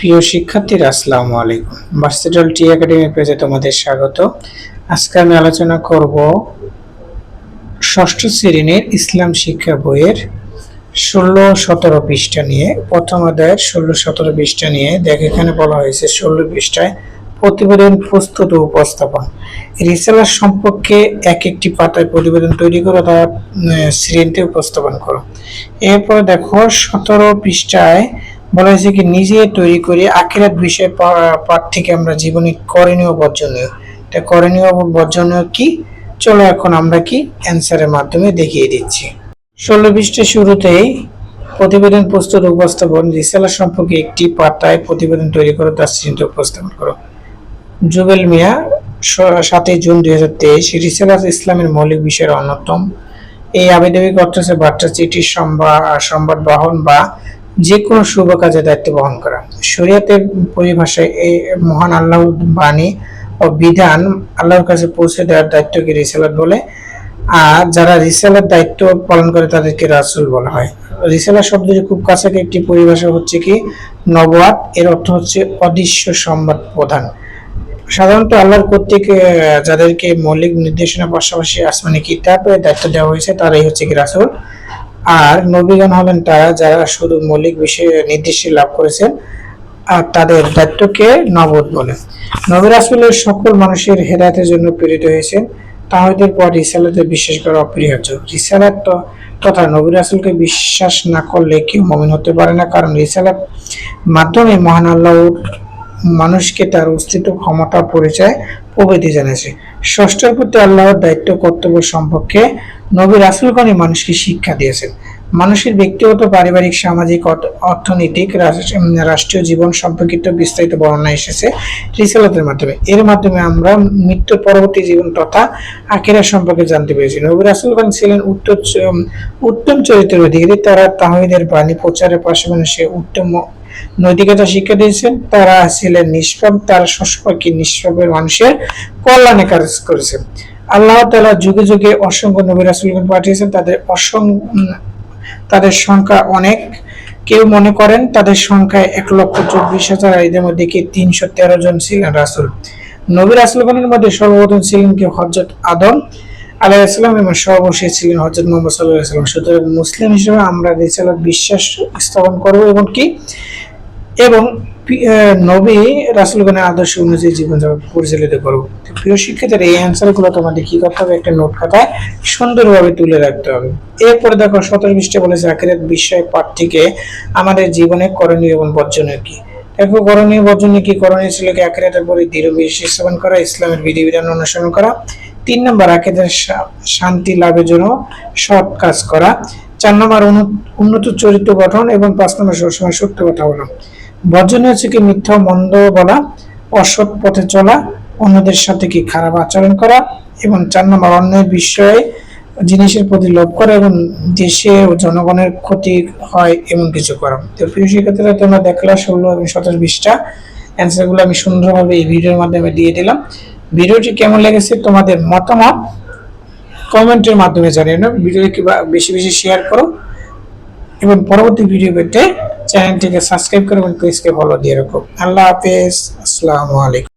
প্রিয় শিক্ষার্থীরা, আসসালামু আলাইকুম। ভার্সিটাল টি একাডেমি পেজে তোমাদের স্বাগত। আজকে আমি আলোচনা করব ষষ্ঠ শ্রেণির ইসলাম শিক্ষা বইয়ের ষোলো সতেরো পৃষ্ঠা নিয়ে। প্রথম অধ্যায়ের ষোলো সতেরো পৃষ্ঠা নিয়ে। দেখ, এখানে বলা হয়েছে ষোলো পৃষ্ঠায় প্রতিবেদন প্রস্তুত উপস্থাপন। রিসালার সম্পর্কে এক একটি পাতায় প্রতিবেদন তৈরি করো তা শ্রেণীতে উপস্থাপন করো। এরপরে দেখো, সতেরো পৃষ্ঠায় বলা হয়েছে কি, নিজে তৈরি করে আখিরাত বিষয় পাঠ থেকে আমরা জীবনে করণীয় বর্জনীয়। তা করণীয় বর্জনীয় কি? চলো এখন আমরা কি অ্যান্সারের মাধ্যমে দেখিয়ে দিচ্ছি। ষোলো পৃষ্ঠের শুরুতেই প্রতিবেদন প্রস্তুত উপস্থাপন, রিসালা সম্পর্কে একটি পাতায় প্রতিবেদন তৈরি করো, তার চিন্তা উপস্থাপন করো। জুবেল মিয়া সাতই জুন দুই হাজার তেইশ রিসালাত ইসলামের মৌলিক বিষয়ের অন্যতম। এই আবেদনিক অর্থ হচ্ছে বার্তা চিঠি সংবাদ বহন বা যে কোনো শুভ কাজে দায়িত্ব বহন করা। শরীয়তের পরিভাষায় এই মহান আল্লাহ বাণী ও বিধান আল্লাহর কাছে পৌঁছে দেওয়ার দায়িত্বকে রিসালাত বলে। আর যারা রিসালার দায়িত্ব পালন করে তাদেরকে রাসূল বলা হয়। রিসালা শব্দের খুব কাছাকাছি একটি পরিভাষা হচ্ছে কি? নবাত এর অর্থ হচ্ছে অদৃশ্য সংবাদ প্রধান। সাধারণত আল্লাহর কর্তৃক যাদেরকে মৌলিক নির্দেশনার পাশাপাশি আসমানি কিতাবের দায়িত্ব দেওয়া হয়েছে, তারাই হচ্ছে কি রাসূল? আর নবীগণ হলেন তারা যারা শুধু মৌলিক বিষয়ে নির্দেশ লাভ করেছেন আর তাদের দায়িত্বকে নবদ বলে। নবী রাসূলের সকল মানুষের হেদায়েতের জন্য প্রেরিত হয়েছেন। তাহিদের পর রিসালাতে বিশ্বাস করা অপরিহার্য। রিসালাত তথা নবী রাসূলকে বিশ্বাস না করলে কেউ মমিন হতে পারে না। কারণ রিসালাত মাধ্যমে মহান আল্লাহ মানুষকে তার অস্তিত্ব, ক্ষমতা, পরিচয় প্রভৃতি জানাচ্ছে ষষ্ঠের প্রতি আল্লাহর দায়িত্ব কর্তব্য সম্পর্কে নবী রাসুলগণই মানুষকে শিক্ষা দিয়েছেন। মানুষের ব্যক্তিগত পারিবারিক সামাজিক অর্থনৈতিক রাষ্ট্রীয় জীবন সম্পর্কিত বিস্তারিত বর্ণনা এসেছে রিসালাতের মাধ্যমে। এর মাধ্যমে আমরা মৃত্যুর পরবর্তী জীবন তথা আখিরা সম্পর্কে জানতে পেরেছি। নবী রাসুলগণ ছিলেন উম, উত্তম চরিত্রের অধিকারী। তারা তাহিদের বাণী প্রচারের পাশাপাশি উত্তম নৈতিকতা শিক্ষা দিয়েছেন। তারা ছিলেন নিষ্পাপ। তারা সবসময় কি নিষ্পাপের মানুষের কল্যাণে কাজ করেছেন। আল্লাহ তালা যুগে যুগে অসংখ্য নবী রাসুলগণ পাঠিয়েছেন, তাদের অসংখ্য তাদের সংখ্যা অনেক। কেউ মনে করেন তাদের সংখ্যা এক লক্ষ চব্বিশ হাজার এদের মধ্যে কি তিনশো তেরো জন ছিলেন রাসুল। নবী রাসুলগণের মধ্যে সর্বপ্রথম ছিলেন কি হজরত আদম আলাইসালাম এবং সর্বশেষ ছিলেন হজরত মোহাম্মদ সাল্লাহ সাল্লাম। সুতরাং মুসলিম হিসেবে আমরা রিসালাত বিশ্বাস স্থাপন করব এবং কি? এবং নবী রাসুলগণের আদর্শ অনুযায়ী জীবনযাপন পরিচালিত করব প্রিয় শিক্ষার্থীরা, এই অ্যান্সারগুলো তোমাদের কি করতে হবে? একটা নোট খাতায় সুন্দরভাবে তুলে রাখতে হবে। এরপরে দেখো, সতেরো পৃষ্ঠে বলেছে, আখিরাত বিষয় পাঠ থেকে আমাদের জীবনে করণীয় এবং বর্জনীয় কি? দেখো, করণীয়, বর্জনীয় কি? করণীয় ছিল কি? আখিরাতের পরে দৃঢ় বিশ্বাস স্থাপন করা, ইসলামের বিধিবিধান অনুসরণ করা। তিন নম্বর, আখিরাতের শান্তি লাভের জন্য সৎ কাজ করা। চার নম্বর উন্নত চরিত্র গঠন এবং পাঁচ নম্বর, সবসময় সত্য কথা বলা। বর্জনীয় হচ্ছে কি মিথ্যা মন্দ বলা, অসৎ পথে চলা, অন্যদের সাথে কি খারাপ আচরণ করা এবং চার নম্বর অন্যের বিষয়ে জিনিসের প্রতি লোভ করা এবং দেশে ও জনগণের ক্ষতি হয় এমন কিছু করা। তো প্রিয় শিক্ষার্থীরা, তোমরা দেখলা ষোলো এবং সতেরো বিশটা অ্যান্সারগুলো আমি সুন্দরভাবে এই ভিডিওর মাধ্যমে দিয়ে দিলাম। ভিডিওটি কেমন লেগেছে তোমাদের মতামত কমেন্টের মাধ্যমে জানিয়ে ভিডিওটি বেশি বেশি শেয়ার করো। এবং পরবর্তী ভিডিও পেতে চ্যানেলটিকে সাবস্ক্রাইব করো এবং পেজকে ফলো দিয়ে রাখো। আল্লাহ হাফেজ। আসসালামু আলাইকুম।